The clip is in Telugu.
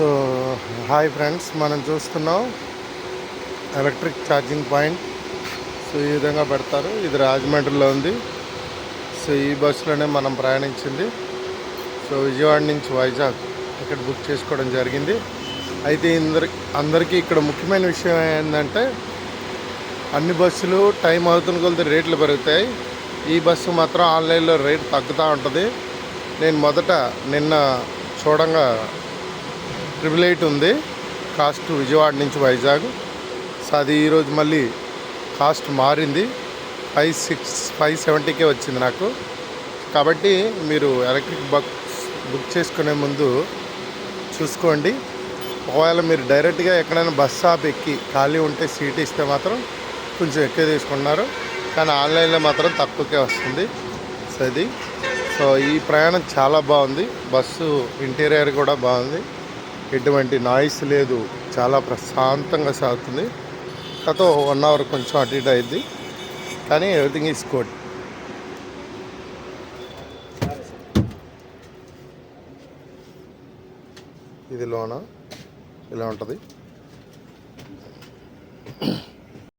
సో హాయ్ ఫ్రెండ్స్ మనం చూస్తున్నాం ఎలక్ట్రిక్ ఛార్జింగ్ పాయింట్. సో ఈ విధంగా పెడతారు. ఇది రాజమండ్రిలో ఉంది. సో ఈ బస్సులోనే మనం ప్రయాణించింది. సో విజయవాడ నుంచి వైజాగ్ ఇక్కడ బుక్ చేసుకోవడం జరిగింది. అయితే ఇందరి అందరికీ ఇక్కడ ముఖ్యమైన విషయం ఏంటంటే అన్ని బస్సులు టైం అవుతున్న కొలది రేట్లు పెరుగుతాయి. ఈ బస్సు మాత్రం ఆన్లైన్లో రేట్ తగ్గుతూ ఉంటుంది. నేను మొదట నిన్న చూడంగా ట్రిపుల్ ఎయిట్ ఉంది. కాస్ట్ విజయవాడ నుంచి వైజాగ్. సో అది ఈరోజు మళ్ళీ కాస్ట్ మారింది. ఫైవ్ సిక్స్ ఫైవ్ సెవెంటీకే వచ్చింది నాకు. కాబట్టి మీరు ఎలక్ట్రిక్ బస్ బుక్ చేసుకునే ముందు చూసుకోండి. ఒకవేళ మీరు డైరెక్ట్గా ఎక్కడైనా బస్ స్టాప్ ఎక్కి ఖాళీ ఉంటే సీట్ ఇస్తే మాత్రం కొంచెం ఎక్కువ తీసుకుంటున్నారు. కానీ ఆన్లైన్లో మాత్రం తక్కువకే వస్తుంది. సో ఇది. సో ఈ ప్రయాణం చాలా బాగుంది. బస్సు ఇంటీరియర్ కూడా బాగుంది. ఎటువంటి నాయిస్ లేదు. చాలా ప్రశాంతంగా సాగుతుంది. గత వన్ అవర్ కొంచెం అటు ఇటు అయింది. కానీ ఎవ్రీథింగ్ ఈజ్ గుడ్ ఇది లోన? ఇలా ఉంటుంది.